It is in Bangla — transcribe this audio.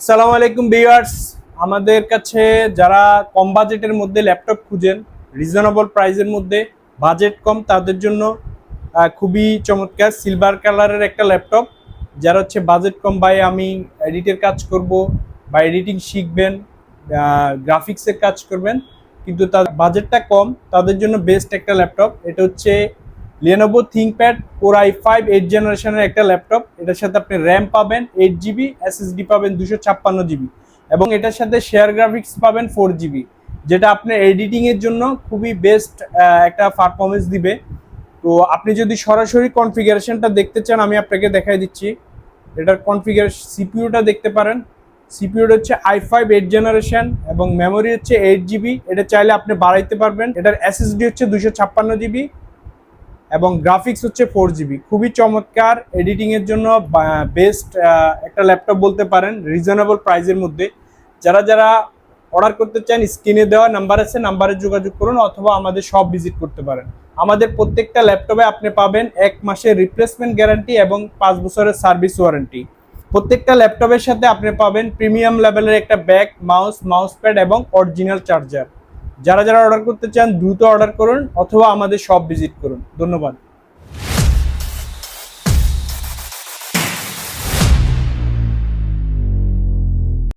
আসসালামু আলাইকুম ভিউয়ার্স। আমাদের কাছে যারা কম বাজেটের মধ্যে ল্যাপটপ খুঁজেন, রিজনেবল প্রাইসের মধ্যে বাজেট কম, তাদের জন্য খুবই চমৎকার সিলভার কালারের একটা ল্যাপটপ, যারা হচ্ছে বাজেট কম। বাই আমি এডিটের কাজ করব, বা এডিটিং শিখবেন গ্রাফিক্সের কাজ করবেন, কিন্তু তার বাজেটটা কম, তাদের জন্য বেস্ট একটা ল্যাপটপ। এটা হচ্ছে Lenovo ThinkPad core i five eight জেনারেশনের একটা ল্যাপটপ এটার সাথে আপনি র্যাম পাবেন এইট জিবি এসএসডি পাবেন, দুশো ছাপ্পান্ন জিবি এবং এটার সাথে শেয়ার গ্রাফিক্স পাবেন ফোর জিবি যেটা আপনার এডিটিং এর জন্য খুবই বেস্ট একটা পারফরমেন্স দিবে। তো আপনি যদি সরাসরি কনফিগারেশনটা দেখতে চান, আমি আপনাকে দেখাই দিচ্ছি। এটার কনফিগারেশন সিপিইউটা দেখতে পারেন। সিপিইউটা হচ্ছে আই ফাইভ এইট জেনারেশন এবং মেমোরি হচ্ছে এইট জিবি এটা চাইলে আপনি বাড়াইতে পারবেন। এটার এসএসডি হচ্ছে দুশো ছাপ্পান্ন জিবি এবং গ্রাফিক্স হচ্ছে ফোর জিবি খুবই চমৎকার এডিটিং এর জন্য বেস্ট একটা ল্যাপটপ বলতে পারেন রিজনেবল প্রাইসের মধ্যে। যারা যারা অর্ডার করতে চান স্ক্রিনে দেওয়া নাম্বার আছে নাম্বারে যোগাযোগ করুন অথবা আমাদের সব ভিজিট করতে পারেন। আমাদের প্রত্যেকটা ল্যাপটপে আপনি পাবেন এক মাসের রিপ্লেসমেন্ট গ্যারান্টি এবং পাঁচ বছরের সার্ভিস ওয়ারেন্টি প্রত্যেকটা ল্যাপটপের সাথে আপনি পাবেন প্রিমিয়াম লেভেলের একটা ব্যাগ মাউস মাউস প্যাড এবং অরিজিনাল চার্জার যারা যারা অর্ডার করতে চান দ্রুত অর্ডার করুন অথবা আমাদের সব ভিজিট করুন। ধন্যবাদ।